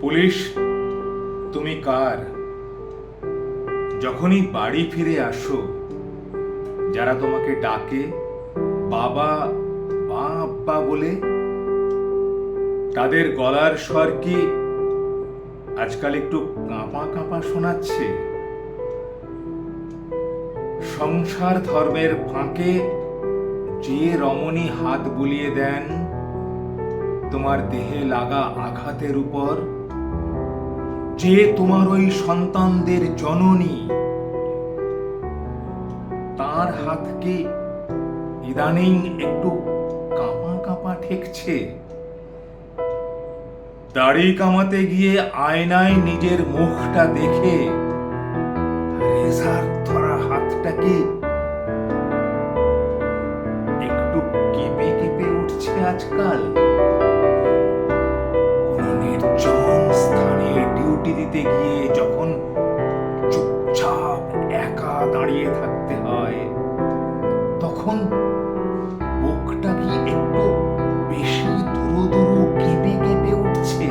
Police, তুমি কার? যখনই বাড়ি ফিরে আসো, যারা তোমাকে ডাকে, বাবা বা আব্বা বলে, তাদের গলার স্বর কি আজকাল একটু কাঁপা কাঁপা শোনাচ্ছে? সংসার ধর্মের ফাঁকে যে রমণী হাত বুলিয়ে দেন তোমার দেহে লাগা আঘাতের উপর, যে তোমার ওই সন্তানদের জননী, তার হাতকে ইদানিং একটু কাঁপা কাঁপা ঠেকছে। দাড়ি কামাতে গিয়ে আয়নায় নিজের মুখটা দেখে রেজার ধরা হাতটা কি একটু কেঁপে কেঁপে উঠছে আজকাল। দিতে গিয়ে যখন চুপচাপ একা দাঁড়িয়ে থাকতে হয়, তখন বুকটা কি একটু বেশি দুরু দুরু কেঁপে কেঁপে উঠছে?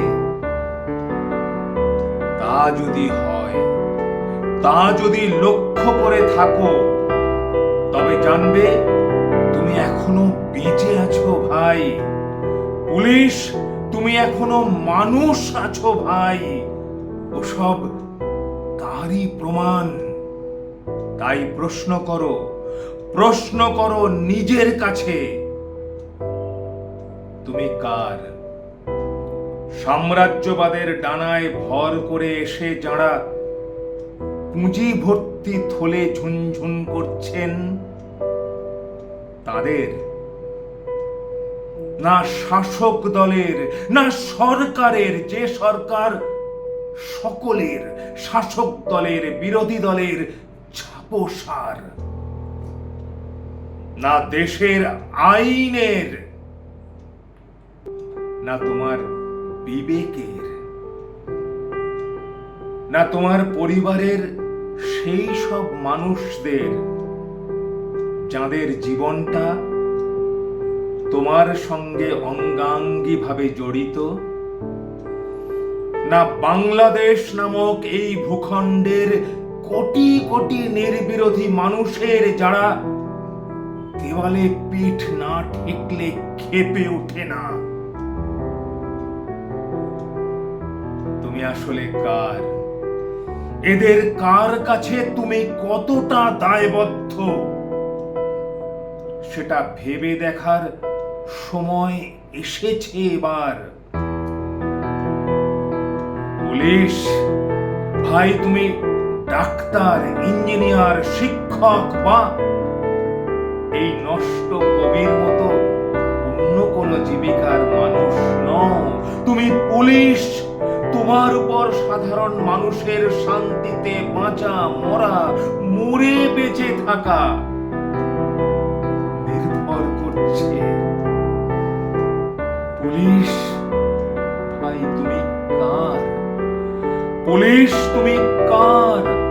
তা যদি হয়, তা যদি লক্ষ্য করে থাকো, তবে জানবে তুমি এখনও বেঁচে আছো ভাই। পুলিশ, তুমি এখনও মানুষ আছো ভাই। ওসব তারই প্রমাণ। তাই প্রশ্ন করো প্রশ্ন করো নিজের কাছে। তুমি কার? সাম্রাজ্যবাদের ডানায় ভর করে এসে যারা পুঁজি ভর্তি থলে ঝুনঝুন করছেন, তাদের না শাসক দলের, না সরকারের, যে সরকার সকলের শাসক দলের বিরোধী দলের ছাপোসার। না দেশের আইনের, না তোমার বিবেকের, না তোমার পরিবারের সেই সব মানুষদের যাদের জীবনটা তোমার সঙ্গে অঙ্গাঙ্গিভাবে জড়িত না বাংলাদেশ নামক এই ভূখণ্ডের কোটি কোটি নির্বিরোধী মানুষের যারা দেওয়ালে পিঠ না ঠেকলে খেপে ওঠে না। তুমি আসলে কার? এদের কার কাছে তুমি কতটা দায়বদ্ধ? সেটা ভেবে দেখার সময় এসেছে এবার। পুলিশ। ভাই, তুমি ডাক্তার, ইঞ্জিনিয়ার, শিক্ষক বা এই নষ্ট কবির মতো অন্য কোন জীবিকার মানুষ নও। তুমি পুলিশ, তোমার উপর সাধারণ মানুষের শান্তিতে বাঁচা, মরা, মরে বেঁচে থাকা নির্ভর করছে। পুলিশ পুলিশ তুমি কার?